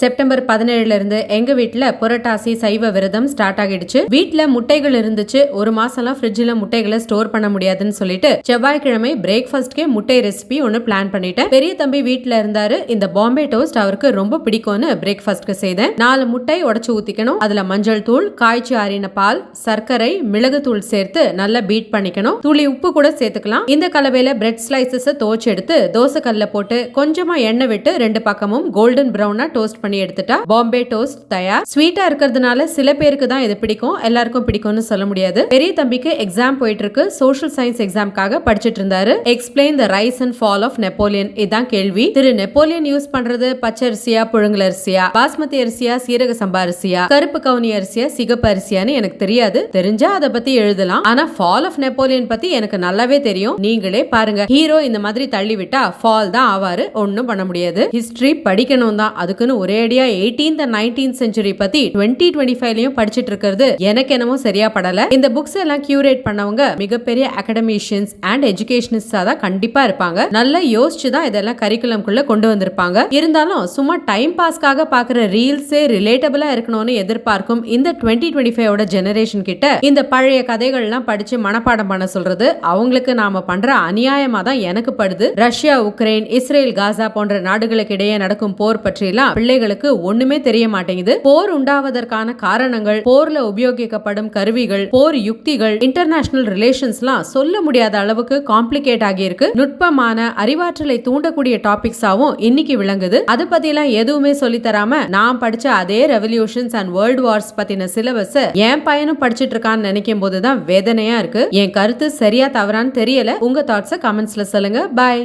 September பதினேழுல இருந்து எங்க வீட்டுல புரட்டாசி சைவ விரதம் ஸ்டார்ட் ஆகிடுச்சு. வீட்டுல முட்டைகள் இருந்துச்சு. ஒரு மாசம்லாம் ஃப்ரிட்ஜ்ல முட்டைகளை ஸ்டோர் பண்ண முடியாதுன்னு சொல்லிட்டு செவ்வாய்க்கிழமை பிரேக்ஃபாஸ்ட்கே முட்டை ரெசிபி ஒன்னு பிளான் பண்ணிட்டேன். பெரிய தம்பி வீட்டுல இருந்தாரு. இந்த பாம்பே டோஸ்ட் அவருக்கு ரொம்ப பிடிக்கும்னு பிரேக்ஃபாஸ்ட்க்கு செய்தேன். நாலு முட்டை உடச்சு ஊத்திக்கணும். அதுல மஞ்சள் தூள் காய்ச்சி ஆறின பால் சர்க்கரை மிளகு தூள் சேர்த்து நல்லா பீட் பண்ணிக்கணும். துளி உப்பு கூட சேர்த்துக்கலாம். இந்த கலவையில பிரெட் ஸ்லைசஸ் தோச்சு எடுத்து தோசை கல்ல போட்டு கொஞ்சமா எண்ணெய் விட்டு ரெண்டு பக்கமும் கோல்டன் பிரவுனா டோஸ்ட் பண்ணி எடுத்துட்டா பாம்பே டோஸ்ட் தயார். ஸ்வீட்டா இருக்கிறதுனால சில பேருக்கு தான் இது பிடிக்கும். எல்லாருக்கும் பிடிக்கும்னு சொல்ல முடியாது. பெரிய தம்பிக்கு எக்ஸாம் போயிட்டு இருக்கு சோஷியல் சயின்ஸ் எக்ஸாம்காக படிச்சிட்டு இருந்தாரு. Explain the rise and fall of Napoleon இதான் கேள்வி. திரு நெப்போலியன் யூஸ் பண்றது பச்சை அரிசியா புழுங்கல் அரிசியா பாஸ்மதி அரிசியா சீரக சம்பா அரிசியா கருப்பு கவுனி அரிசியா சிகப்பு அரிசியான்னு எனக்கு தெரியாது. தெரிஞ்சா அதை பத்தி எழுதலாம். ஆனா ஃபால் ஆஃப் நெப்போலியன் பத்தி எனக்கு நல்லாவே தெரியும். நீங்களே பாருங்க. ஹீரோ இந்த மாதிரி தள்ளி விட்டா ஃபால் தான் ஆவாரு. ஒன்னும் பண்ண முடியாது. ஹிஸ்டரி படிக்கணும் தான் அதுக்குன்னு ஒரேடியா எயிட்டீன்த் அண்ட் நைன்டீன் செஞ்சுரி பத்தி டுவெண்ட்டி டுவெண்ட்டி ஃபைவ்லயும் படிச்சிட்டு இருக்கிறது எனக்கு என்னமோ சரியா படல. இந்த புக்ஸ் எல்லாம் கியூரேட் பண்ணவங்க மிகப்பெரிய அகடமிஷியன்ஸ் அண்ட் எஜுகேஷனிஸ்டா தான் கண்டிப்பா இருப்பாங்க. நல்லா யோசிச்சு தான் இதெல்லாம் கரிக்குலம்குள்ள கொண்டு வந்திருப்பாங்க. இருந்தாலும் சும்மா டைம் பாஸ்க்காக பாக்குற ரீல்ஸே ரிலேட்டபிளா இருக்கணும்னு எதிர்பார்க்கும் இந்த டுவெண்ட்டி டுவெண்ட்டி ஃபைவோட ஜெனரேஷன் கிட்ட இந்த பழைய கதைகள்லாம் படிச்சு மனப்பாடம் பண்ண சொல்றது அவங்களுக்கு நாம பண்ற அநியாயமா தான் எனக்கு படுது. ரஷ்யா உக்ரைன் இஸ்ரேல் காசா போன்ற நாடுகளுக்கு இடையே நடக்கும் போர் பற்றியெல்லாம் குழந்தைகளுக்கு ஒண்ணுமே தெரிய மாட்டேங்குது. போர் உண்டாவதற்கான காரணங்கள் போர்ல உபயோகிக்கப்படும் கருவிகள் போர் யுக்திகள் இன்டர்நேஷனல் ரிலேஷன்ஸ்லாம் சொல்ல முடியாத அளவுக்கு காம்ப்ளிகேட் ஆகியிருக்கு. நுட்பமான அறிவாற்றலை தூண்டக்கூடிய டாபிக்ஸாவும் இன்னைக்கு விளங்குது. அது பத்திலாம் எதுவுமே சொல்லி தராம நான் படிச்ச அதே ரெவல்யூஷன்ஸ் அண்ட் வேர்ல்ட் வார்ஸ் பத்தின சிலபஸ் என் பையனும் படிச்சிட்டு இருக்கான்னு நினைக்கும் போதுதான் வேதனையா இருக்கு. என் கருத்து சரியா தவறான்னு தெரியல. உங்க தாட்ஸை கமெண்ட்ஸ்ல சொல்லுங்க. பாய்